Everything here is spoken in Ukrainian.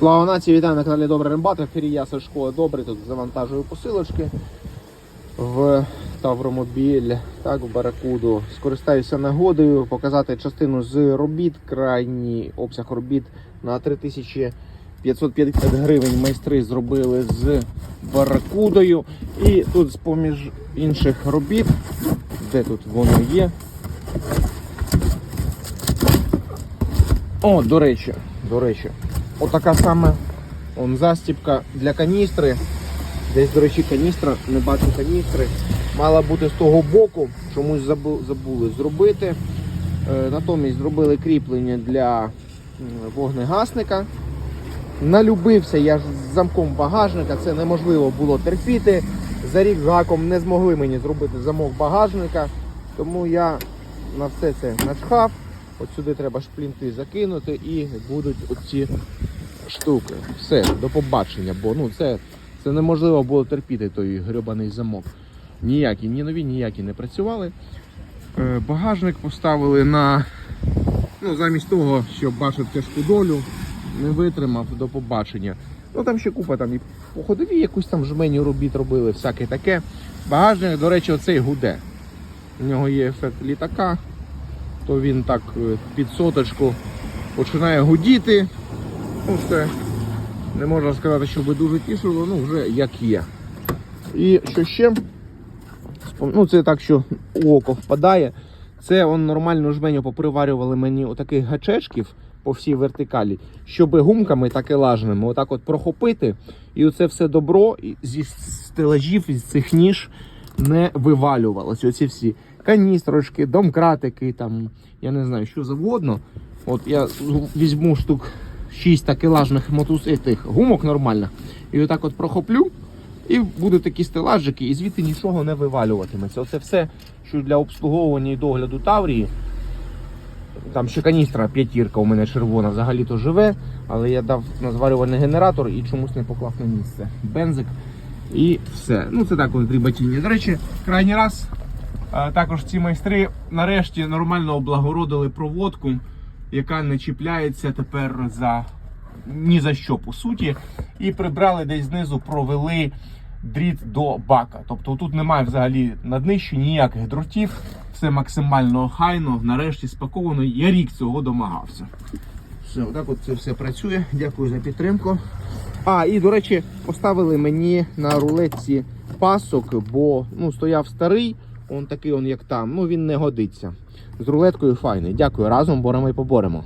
Слава нації, вітаю на каналі Добрий Рембат. Ефірі я Сашко Добрий. Тут завантажую посилочки в Тавромобіль, так, в Баракуду. Скористаюся нагодою показати частину з робіт. Крайній обсяг робіт на 3550 гривень майстри зробили з Баракудою. І тут з-поміж інших робіт, де тут воно є. О, до речі, до речі, отака саме он, застіпка для каністри. Десь, до речі, каністра, не бачу каністри. Мала бути з того боку, чомусь забу- забули зробити. Е, натомість зробили кріплення для вогнегасника. Налюбився я з замком багажника, це неможливо було терпіти. За рік гаком не змогли мені зробити замок багажника, тому я на все це начхав. От сюди треба шплінти закинути і будуть оці штуки. Все, до побачення, бо ну це, це неможливо було терпіти той грьобаний замок. Ніякі, ні нові, ніякі не працювали. Е, багажник поставили на. Ну, замість того, щоб бачити тяжку долю, не витримав до побачення. Ну там ще купа там і по ходовій якусь там жменю робіт робили, всяке таке. Багажник, до речі, оцей гуде. У нього є ефект літака, то він так е, під соточку починає гудіти. Ну, все. Не можна сказати, що би дуже тішило, ну вже як є. І що ще? Ну, це так, що око впадає. Це он нормальну жменю поприварювали мені отаких гачечків по всій вертикалі, щоб гумками так і лажними отак от прохопити. І оце все добро зі стелажів, з цих ніж не вивалювалося. Оці всі каністрочки, домкратики, там, я не знаю, що завгодно. От я візьму штук 6 такелажних мотус тих гумок нормально. І отак от прохоплю. І будуть такі стелажики, і звідти нічого не вивалюватиметься. Оце все, що для обслуговування і догляду Таврії. Там ще каністра п'ятірка у мене червона взагалі то живе, але я дав на зварювальний генератор і чомусь не поклав на місце. Бензик і все. Ну це так, от дріботіння. До речі, крайній раз також ці майстри нарешті нормально облагородили проводку, яка не чіпляється тепер за ні за що по суті. І прибрали десь знизу, провели дріт до бака. Тобто тут немає взагалі на днищі ніяких дротів, все максимально хайно, нарешті спаковано. Я рік цього домагався. Все, отак от це все працює. Дякую за підтримку. А, і до речі, поставили мені на рулетці пасок, бо ну, стояв старий, он такий он як там. Ну він не годиться. З рулеткою файний. Дякую. Разом боремо і поборемо.